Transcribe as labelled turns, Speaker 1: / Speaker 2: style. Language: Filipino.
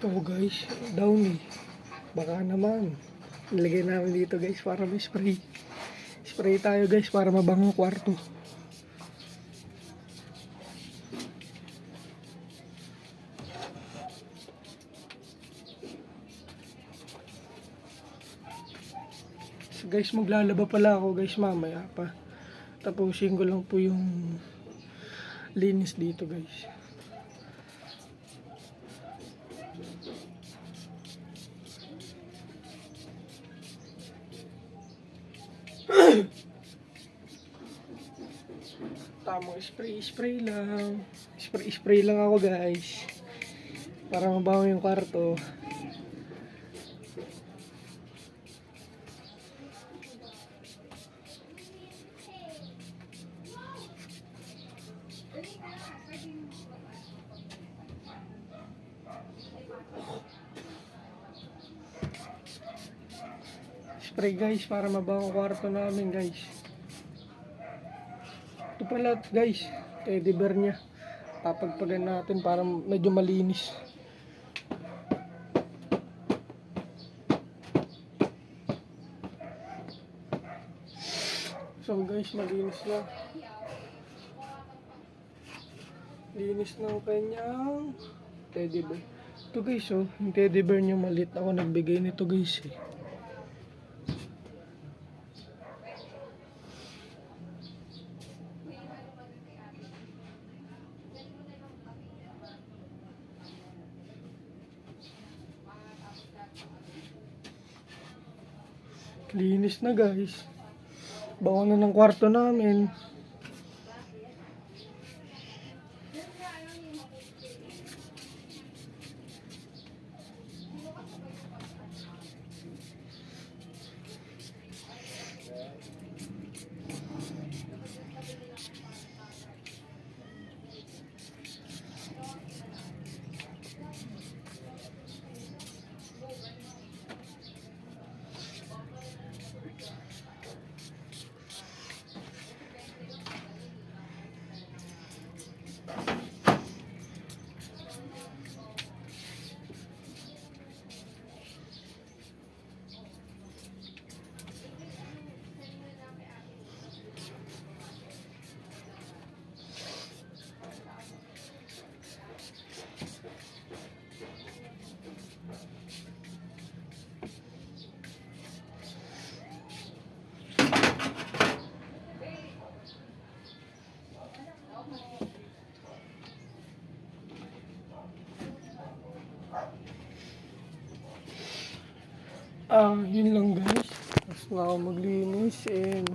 Speaker 1: Ito guys, down eh. Baka naman. Nilagay namin dito guys para may spray. Spray tayo guys para mabango kwarto. So guys, maglalaba pala ako guys mamaya pa. Tapusin ko lang po yung linis dito guys. Tamang spray, spray lang. Spray, spray lang ako guys. Para mabaho yung kwarto. Spray guys para mabaho kwarto namin guys. Pala guys, teddy bear niya. Papagpagan natin para medyo malinis. So guys, malinis na. Linis ang kanyang teddy bear. Ito guys, oh, yung teddy bear niya malit. Ako nagbigay nito guys eh. Linis na guys. Bawa na ng kwarto namin. Ah, yun lang guys. Tapos na ako maglinis and